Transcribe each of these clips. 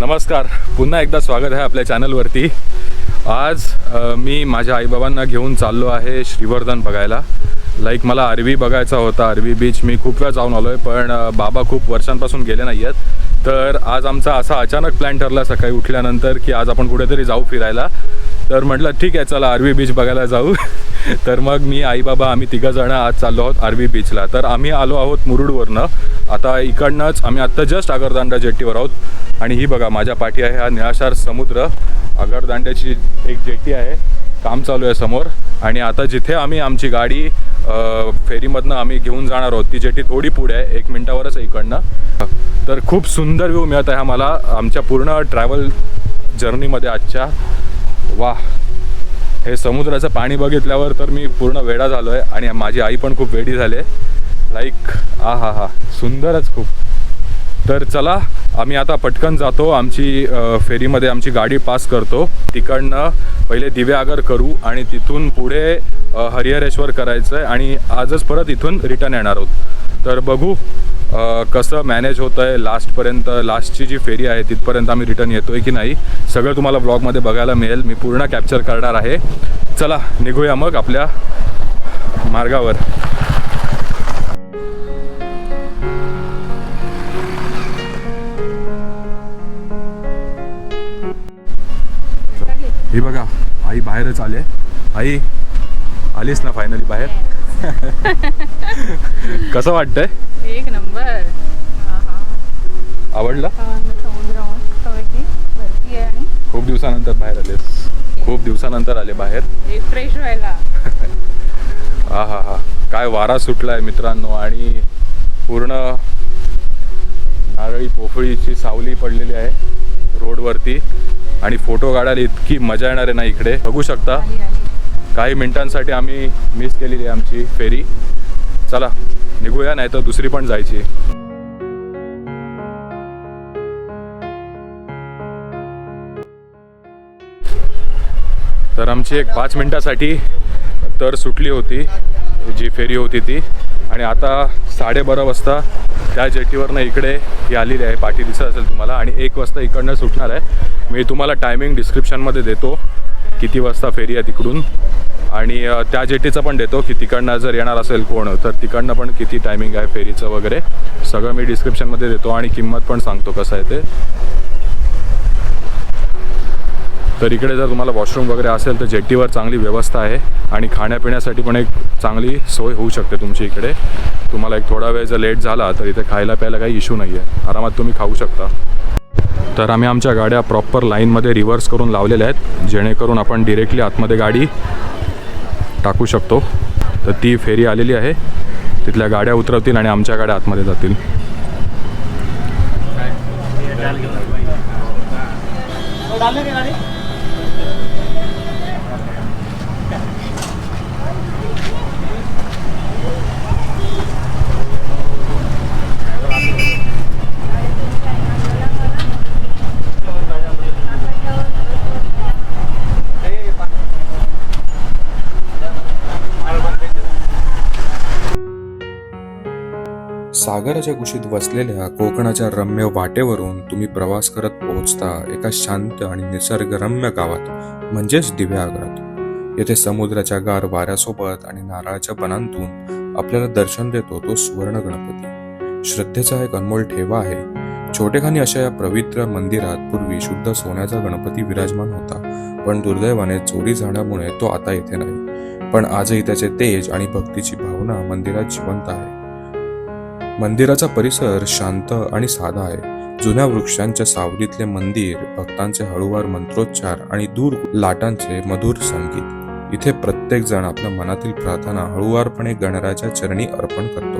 नमस्कार. पुन्हा एकदा स्वागत आहे आपल्या चॅनलवरती. आज मी माझ्या आईबाबांना घेऊन चाललो आहे श्रीवर्धन बघायला. लाईक मला आरवी बघायचा होता. आरवी बीच मी खूप वेळा जाऊन आलो आहे पण बाबा खूप वर्षांपासून गेले नाही आहेत तर आज आमचा असा अचानक प्लॅन ठरला सकाळी उठल्यानंतर की आज आपण कुठेतरी जाऊ फिरायला. तर म्हटलं ठीक आहे चला आरवी बीच बघायला जाऊ. तर मग मी आई बाबा आम्ही तिघंजणं आज चाललो आहोत आरवी बीचला तर आम्ही आलो आहोत मुरुडवरनं. आता इकडनंच आम्ही आत्ता जस्ट आगरदांडा जेट्टीवर आहोत. आणि ही बघा माझ्या पाठी आहे हा निळाशार समुद्र. आगरदांड्याची एक जेट्टी आहे. काम चालू आहे समोर. आणि आता जिथे आम्ही आमची गाडी फेरीमधनं आम्ही घेऊन जाणार आहोत ती जेटी थोडी पुढे आहे. एक मिनटावरच आहे इकडनं. तर खूप सुंदर व्ह्यू मिळत आहे मला. आमच्या पूर्ण ट्रॅव्हल जर्नीमध्ये आजच्या. वा हे समुद्राचं पाणी बघितल्यावर तर मी पूर्ण वेडा झालो आहे आणि माझी आई पण खूप वेडी झाली आहे लाईक आ हा हा सुंदरच खूप. तर चला आम्ही आता पटकन जातो आमची फेरीमध्ये आमची गाडी पास करतो. तिकडनं पहिले दिव्यागर करू आणि तिथून पुढे हरिहरेश्वर करायचं आहे आणि आजच परत इथून रिटर्न येणार आहोत. तर बघू कसं मॅनेज होतं आहे लास्टपर्यंत लास्टची जी फेरी आहे तिथपर्यंत आम्ही रिटर्न येतो आहे की नाही सगळं तुम्हाला ब्लॉगमध्ये बघायला मिळेल. मी पूर्ण कॅप्चर करणार आहे. चला निघूया मग आपल्या मार्गावर. ही बघा आई बाहेरच आले आई आलीस ना फायनली बाहेर? कसं वाटतंय? एक नंबर. हा हा आवडलं खूप दिवसानंतर बाहेर आलेस. खूप दिवसानंतर आले बाहेर. रिफ्रेश व्हायला. हा हा हा. काय वारा सुटलाय मित्रांनो आणि पूर्ण नारळी पोफळीची सावली पडलेली आहे रोडवरती. आणि फोटो काढायला इतकी मजा येणार आहे ना इकडे. बघू शकता. काही मिनिटांसाठी आम्ही मिस केलेली आहे आमची फेरी चला निघूया नाही तर दुसरी पण जायची तर आमची एक पाच मिनिटासाठी तर सुटली होती जी फेरी होती ती. आणि आता साडेबारा वाजता त्या जेटीवरनं इकडे ही आलेली आहे पाठी दिसत असेल तुम्हाला. आणि एक वाजता इकडनं सुटणार आहे. मी तुम्हाला टायमिंग डिस्क्रिप्शनमध्ये देतो किती वाजता फेरी आहे तिकडून. आणि त्या जेटीचं पण देतो की तिकडनं जर येणार असेल कोण तर तिकडनं पण किती टायमिंग आहे फेरीचं वगैरे सगळं मी डिस्क्रिप्शनमध्ये देतो. आणि किंमत पण सांगतो कसं आहे ते. तर इकडे जर तुम्हाला वॉशरूम वगैरे असेल तर जेट्टीवर चांगली व्यवस्था आहे आणि खाण्यापिण्यासाठी पण एक चांगली सोय होऊ शकते तुमची इकडे. तुम्हाला एक थोडा वेळ जर लेट झाला तर इथे खायला प्यायला काही इश्यू नाही आहे आरामात तुम्ही खाऊ शकता. तर आम्ही आमच्या गाड्या प्रॉपर लाईनमध्ये रिव्हर्स करून लावलेल्या आहेत जेणेकरून आपण डिरेक्टली आतमध्ये गाडी टाकू शकतो. तर ती फेरी आलेली आहे. तिथल्या गाड्या उतरवतील आणि आमच्या गाड्या आतमध्ये जातील. सागराच्या कुशीत वसलेल्या कोकणाच्या रम्य वाटेवरून तुम्ही प्रवास करत पोहोचता एका शांत आणि निसर्गरम्य गावात म्हणजेच दिव्यागरात येथे समुद्राच्या गार वाऱ्यासोबत आणि नारळाच्या बनांतून आपल्याला दर्शन देतो तो सुवर्ण गणपती. श्रद्धेचा एक अनमोल ठेवा आहे. छोटेखानी अशा या पवित्र मंदिरात पूर्वी शुद्ध सोन्याचा गणपती विराजमान होता पण दुर्दैवाने चोरी जाण्यामुळे तो आता येथे नाही. पण आजही त्याचे तेज आणि भक्तीची भावना मंदिरात जिवंत आहे. मंदिराचा परिसर शांत आणि साधा आहे. जुन्या वृक्षांच्या सावलीतले मंदिर भक्तांचे हळूवार मंत्रोच्चार आणि दूर लाटांचे मधुर संगीत. इथे प्रत्येक जण आपल्या मनातील प्रार्थना हळूवारपणे गणराच्या चरणी अर्पण करतो.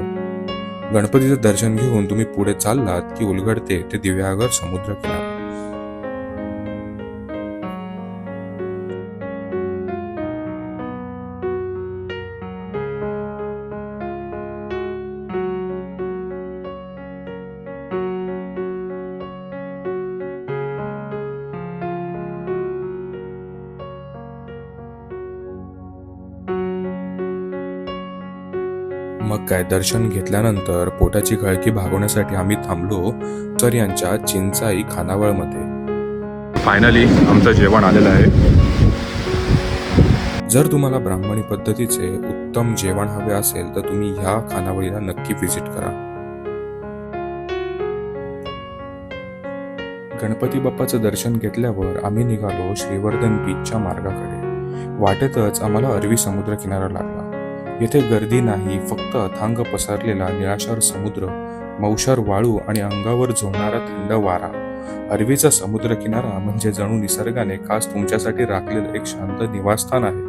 गणपतीचे दर्शन घेऊन तुम्ही पुढे चाललात की उलगडते ते दिव्यागर समुद्र किनारा. मग काय दर्शन घेतल्यानंतर पोटाची गळकी भागवण्यासाठी आम्ही थांबलो सर यांच्या चिंचाई खानावळमध्ये. फायनली आमचं जेवण आलेलं आहे. जर तुम्हाला ब्राह्मणी पद्धतीचे उत्तम जेवण हवे असेल तर तुम्ही ह्या खानावळीला नक्की व्हिजिट करा. गणपती बाप्पाचं दर्शन घेतल्यावर आम्ही निघालो श्रीवर्धन बीचच्या मार्गाकडे. वाटेतच आम्हाला अरवी समुद्र किनारा लागला. येथे गर्दी नाही फक्त अथांग पसरलेला निळाशार समुद्र मौशार वाळू आणि अंगावर झोडणारा थंड वारा. अरवीचा समुद्र किनारा म्हणजे जणू निसर्गाने खास तुमच्यासाठी राखलेलं एक शांत निवासस्थान आहे.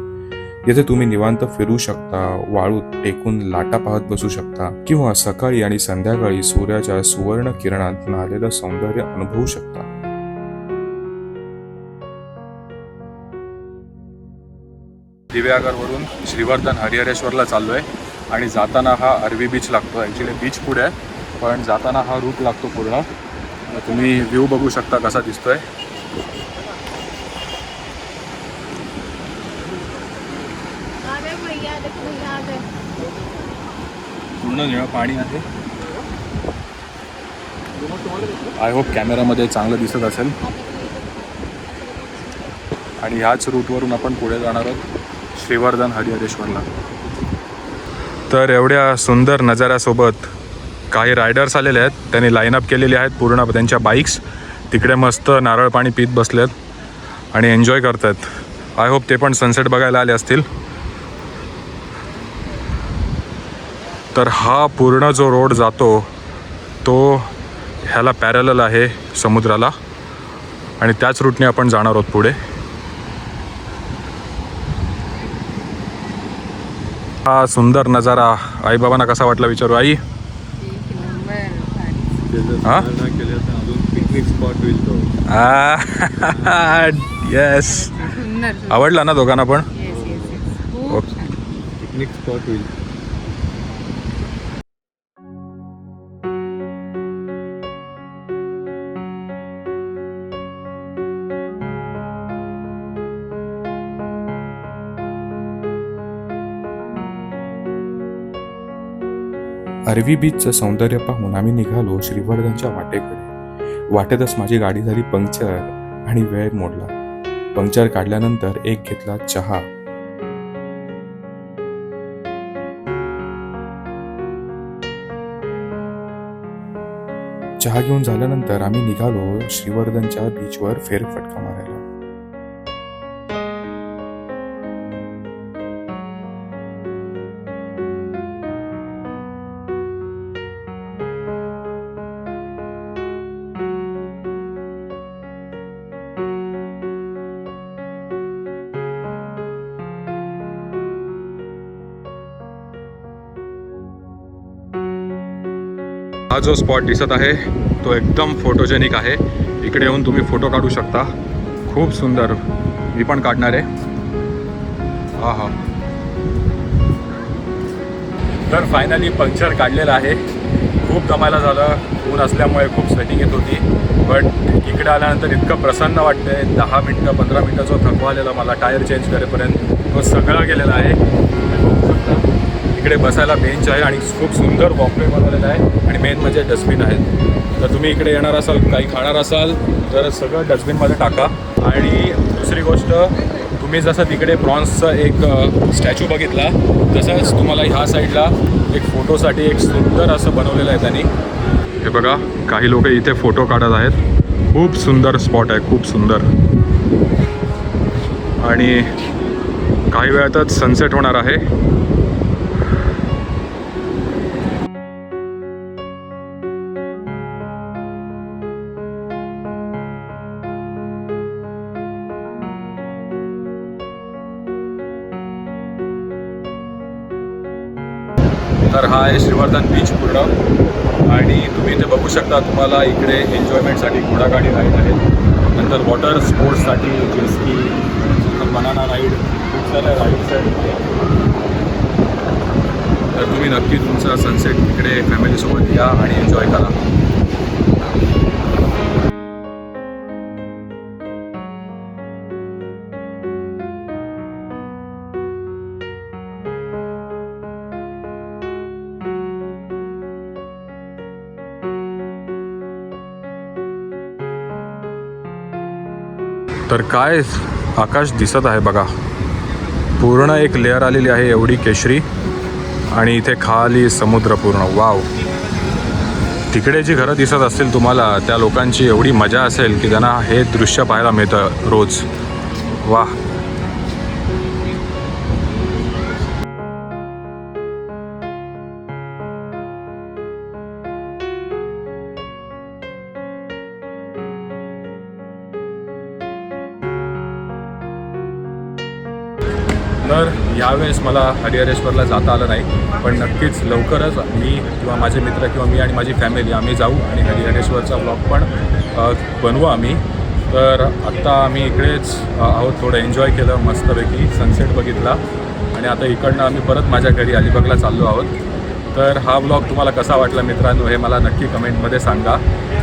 येथे तुम्ही निवांत फिरू शकता वाळूत टेकून लाटा पाहत बसू शकता किंवा सकाळी आणि संध्याकाळी सूर्याच्या सुवर्ण किरणात नालेलं सौंदर्य अनुभवू शकता. दिव्यागरवरून श्रीवर्धन हरिहरेश्वरला चाललो आहे आणि जाताना हा अरवी बीच लागतो. ॲक्च्युली बीच पुढे आहे पण जाताना हा रूट लागतो पूर्ण. तुम्ही व्ह्यू बघू शकता कसा दिसतोय. पूर्ण निळं पाणी आहे. आय होप कॅमेरामध्ये चांगलं दिसत असेल. आणि ह्याच रूटवरून आपण पुढे जाणार आहोत. श्रीवर्धन हरिहरेश्वरला. तर एवढ्या सुंदर नजाऱ्यासोबत काही रायडर्स आलेले आहेत. त्यांनी लाईनअप केलेले आहेत पूर्ण त्यांच्या बाईक्स तिकडे मस्त नारळ पाणी पित बसलेत आणि एन्जॉय करत आहेत आय होप ते पण सनसेट बघायला आले असतील. तर हा पूर्ण जो रोड जातो तो ह्याला पॅरल आहे समुद्राला. आणि त्याच रूटने आपण जाणार आहोत पुढे. हा सुंदर नजारा. आईबाबांना कसा वाटला विचारू आई? हा? येस आवडला ना दोघांना पण? पिकनिक स्पॉट होईल. अरवी बीचचं सौंदर्य पाहून आम्ही निघालो श्रीवर्धनच्या वाटेकडे. वाटेतच माझी गाडी झाली पंक्चर आणि वेळ मोडला. पंक्चर काढल्यानंतर एक घेतला चहा. चहा घेऊन झाल्यानंतर आम्ही निघालो श्रीवर्धनच्या बीचवर फेरफटका मारायला. हा जो स्पॉट दिसत आहे तो एकदम फोटोजेनिक आहे. इकडे येऊन तुम्ही फोटो काढू शकता. खूप सुंदर. मी पण काढणार आहे. हा हा तर फायनली पंक्चर काढलेलं आहे. खूप दमायला झालं. ऊन असल्यामुळे खूप स्वेटिंग येत होती. बट इकडे आल्यानंतर इतकं प्रसन्न वाटतंय. दहा मिनटं पंधरा मिनटं जो थकवा आलेला मला टायर चेंज करेपर्यंत तो सगळं गेलेला आहे. इकडे बसायला बेंच आहे आणि खूप सुंदर वॉकवे बनवलेला आहे. आणि मेन म्हणजे डस्टबिन आहेत. तर तुम्ही इकडे येणार असाल काही खाणार असाल तर सगळं डस्टबिनमध्ये टाका. आणि दुसरी गोष्ट तुम्ही जसं तिकडे ब्रॉन्झचा एक स्टॅच्यू बघितला तसंच तुम्हाला ह्या साईडला एक फोटोसाठी एक सुंदर असं बनवलेलं आहे त्यांनी. हे बघा काही लोक इथे फोटो काढत आहेत. खूप सुंदर स्पॉट आहे खूप सुंदर. आणि काही वेळातच सनसेट होणार आहे. तर हा आहे श्रीवर्धन बीच पूर्ण. आणि तुम्ही इथे बघू शकता तुम्हाला इकडे एन्जॉयमेंटसाठी घोडागाडी राईड आहे. नंतर वॉटर स्पोर्ट्ससाठी जेस्की नंतर बनाना राईड खूप साऱ्या राईड्स आहेत. तर तुम्ही नक्की तुमचा सनसेट इकडे फॅमिलीसोबत या आणि एन्जॉय करा. तर काय आकाश दिसत आहे बघा. पूर्ण एक लेअर आलेली आहे एवढी केशरी. आणि इथे खाली समुद्र पूर्ण. वाव तिकडे जी घरं दिसत असतील तुम्हाला त्या लोकांची एवढी मजा असेल की त्यांना हे दृश्य पाहायला मिळतं रोज. यावेळेस मला हरिहरेश्वरला जाता आलं नाही पण नक्कीच लवकरच मी किंवा माझे मित्र किंवा मी आणि माझी फॅमिली आम्ही जाऊ आणि हरिहरेश्वरचा ब्लॉग पण बनवू आम्ही. तर आत्ता आम्ही इकडेच आहोत थोडं एन्जॉय केलं मस्तपैकी सनसेट बघितला. आणि आता इकडनं आम्ही परत माझ्या घरी अलिबागला चाललो आहोत. तर हा ब्लॉग तुम्हाला कसा वाटला मित्रांनो हे मला नक्की कमेंटमध्ये सांगा.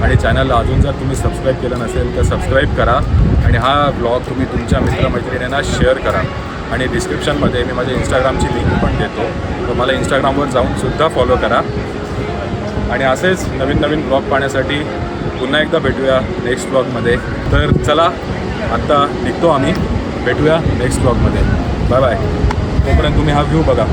आणि चॅनलला अजून जर तुम्ही सबस्क्राईब केलं नसेल तर सबस्क्राईब करा. आणि हा ब्लॉग तुम्ही तुमच्या मित्रमैत्रिणींना शेअर करा. आणि डिस्क्रिप्शनमध्ये मी माझ्या इंस्टाग्रामची लिंक पण देतो. तर मला इंस्टाग्रामवर जाऊन सुद्धा फॉलो करा. आणि असेच नवीन नवीन ब्लॉग पाहण्यासाठी पुन्हा एकदा भेटूया नेक्स्ट ब्लॉगमध्ये तर चला आत्ता निघतो आम्ही. भेटूया नेक्स्ट ब्लॉगमध्ये बाय बाय तोपर्यंत तुम्ही हा व्ह्यू बघा.